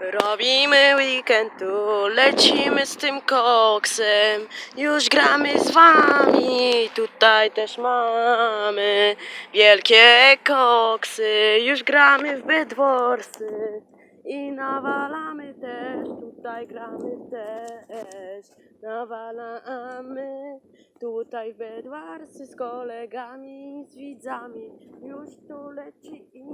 Robimy weekend tu, lecimy z tym koksem. Już gramy z wami, tutaj też mamy wielkie koksy. Już gramy w Bedwarsy i nawalamy też, tutaj gramy też. Nawalamy tutaj w Bedwarsy z kolegami, z widzami. Już tu leci i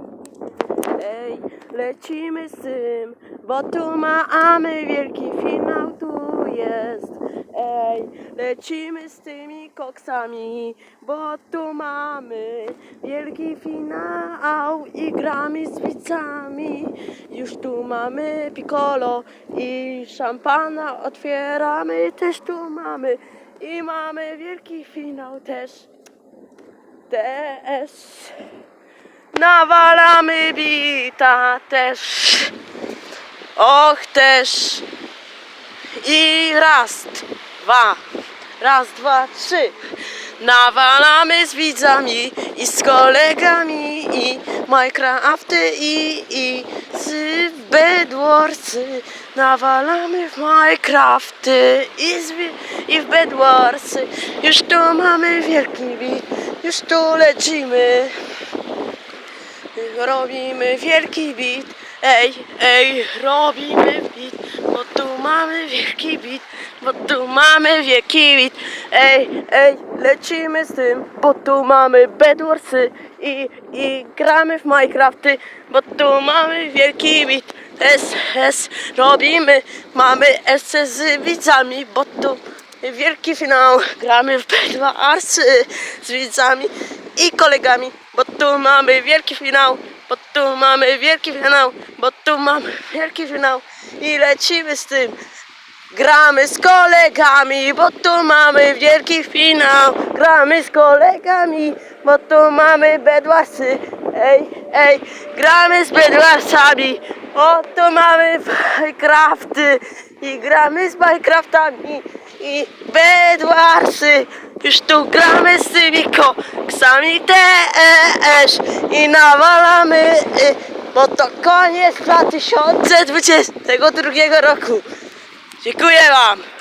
Ej, lecimy z tym, bo tu mamy wielki finał, tu jest. Ej, lecimy z tymi koksami, bo tu mamy wielki finał i gramy z widzami. Już tu mamy piccolo i szampana otwieramy, też tu mamy i mamy wielki finał też. Też. Nawalamy bita też. Och też. I raz, dwa. Raz, dwa, trzy. Nawalamy z widzami i z kolegami i Minecrafty i, i z Bedwarsy. Nawalamy w Minecrafty i, z, i w Bedwarsy. Już tu mamy wielki bit, już tu lecimy. Robimy wielki bit, ej, ej, robimy bit, bo tu mamy wielki bit, bo tu mamy wielki bit, ej, ej, lecimy z tym, bo tu mamy Bedwarsy i, i gramy w Minecrafty, bo tu mamy wielki bit, S, S, robimy, mamy S z widzami, bo tu wielki finał, gramy w Bedwarsy z widzami i kolegami, bo tu mamy wielki finał, bo tu mamy wielki finał, bo tu mamy wielki finał i lecimy z tym. Gramy z kolegami, bo tu mamy wielki finał. Gramy z kolegami, bo tu mamy bedłasy. Ej, ej, gramy z bedłasami, bo tu mamy Minecrafty i gramy z Minecraftami i bedłasy. Już tu gramy z tymi koksami też i nawalamy, y, bo to koniec 2022 roku. Dziękuję Wam.